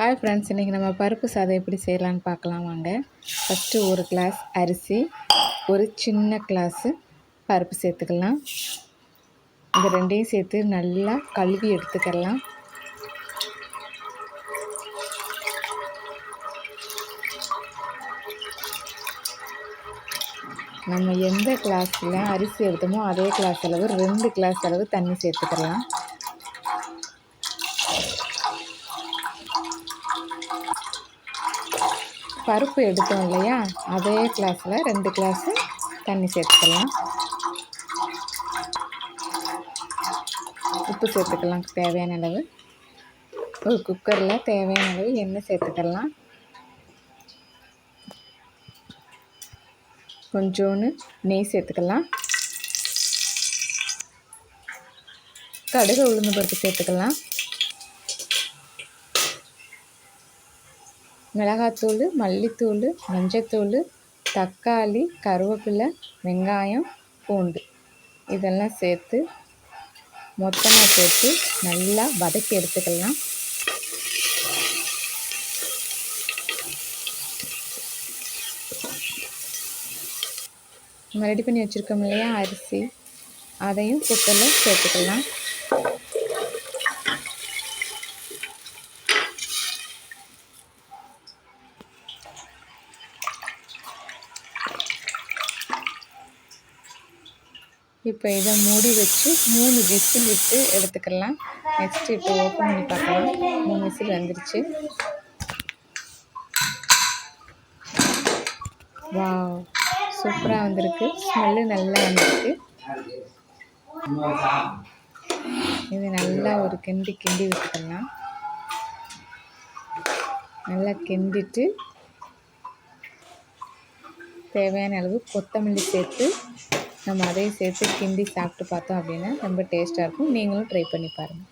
Hi friends இன்றைக்கி நம்ம பருப்பு சாதம் எப்படி செய்யலான்னு பார்க்கலாம் வாங்க. ஃபஸ்ட்டு ஒரு கிளாஸ் அரிசி ஒரு சின்ன கிளாஸு பருப்பு சேர்த்துக்கலாம். இந்த ரெண்டையும் சேர்த்து நல்லா கழுவி எடுத்துக்கலாம். நம்ம எந்த கிளாஸில் அரிசி எடுத்தோமோ அதே கிளாஸ் அளவு ரெண்டு கிளாஸ் அளவு தண்ணி சேர்த்துக்கலாம். பருப்பு எடுத்தோம் இல்லையா? அதே கிளாஸில் ரெண்டு கிளாஸு தண்ணி சேர்த்துக்கலாம். உப்பு சேர்த்துக்கலாம் தேவையான அளவு. ஒரு குக்கரில் தேவையான அளவு எண்ணெய் சேர்த்துக்கலாம். கொஞ்சோன்னு நெய் சேர்த்துக்கலாம். கடுகு உளுந்து பருப்பு சேர்த்துக்கலாம். மிளகாத்தூள் மல்லித்தூள் மஞ்சத்தூள் தக்காளி கருவேப்பிலை வெங்காயம் பூண்டு. இதெல்லாம் சேர்த்து மொத்தமாக சேர்த்து நல்லா வதக்கி எடுத்துக்கலாம். நம்ம ரெடி பண்ணி வச்சுருக்கோம் இல்லையா? அரிசி. அதையும் குக்கரில் சேர்த்துக்கலாம். இப்போ இதை மூடி வச்சு மூணு விசில் விட்டு எடுத்துக்கலாம். நெக்ஸ்ட்டு இப்போ ஓப்பன் பண்ணி பார்க்கலாம். மூணு விசில் வந்துருச்சு. வா சூப்பராக வந்திருக்கு. ஸ்மெல்லு நல்லா வந்திருக்கு. இது நல்லா ஒரு கிண்டி கிண்டி விட்டுக்கலாம். நல்லா கிண்டிட்டு தேவையான அளவு கொத்தமல்லி சேர்த்து நம்ம அதையும் சேர்த்து கிண்டி சாப்பிட்டு பார்த்தோம் அப்படின்னா ரொம்ப டேஸ்ட்டாக இருக்கும். நீங்களும் ட்ரை பண்ணி பாருங்கள்